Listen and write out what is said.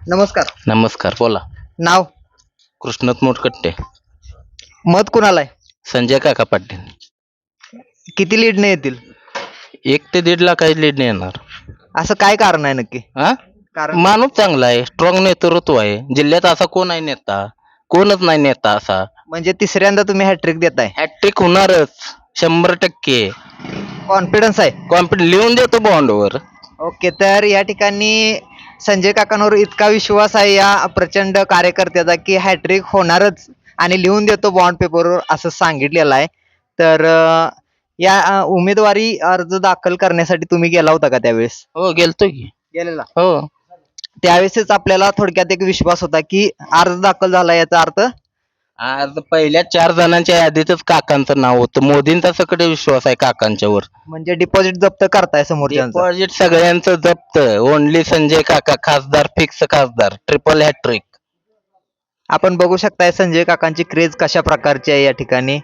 नमस्कार. नमस्कार बोला. नाव? कृष्णात मोठकट्टे मत कुणाला आहे? संजय काका पाटील. किती लीडने येतील? एक ते दीड लाखाची लीड येणार. असं काय कारण आहे नक्की? हा कारण? माणूस चांगला आहे स्ट्रॉंग नेतृत्व आहे. जिल्ह्यात असा कोण आहे नेता? कोणच नाही नेता असा. म्हणजे तिसऱ्यांदा तुम्ही हॅट्रिक देताय. हॅट्रिक होणारच. शंभर टक्के. कॉन्फिडन्स आहे. कॉन्फिडन्स लिहून देतो बॉन्डवर ओके तर या ठिकाणी संजय काकांवर इतका विश्वास आहे या प्रचंड कार्यकर्त्याचा की हॅट्रिक होणारच. आणि लिहून देतो बॉन्ड पेपरवर असं सांगितलेलं आहे. तर अं, या अं, उमेदवारी अर्ज दाखल करण्यासाठी तुम्ही गेला होता का त्यावेळेस? हो गेलतो की. गेलेला. हो. त्यावेळेसच आपल्याला थोडक्यात एक विश्वास होता की अर्ज दाखल झाला याचा अर्थ? आज पहिल्या चार जणांच्या यादीतच काकांचं नाव होतं. मोदींचा सकट विश्वास आहे काकांच्यावर. म्हणजे डिपॉझिट जप्त करताय समोरच्यांचं? डिपॉझिट सगळ्यांचं जप्त. ओनली संजय काका खासदार फिक्स खासदार ट्रिपल हॅट्रिक आपण बघू शकताय संजय काकांची क्रेज कशा प्रकारची आहे या ठिकाणी.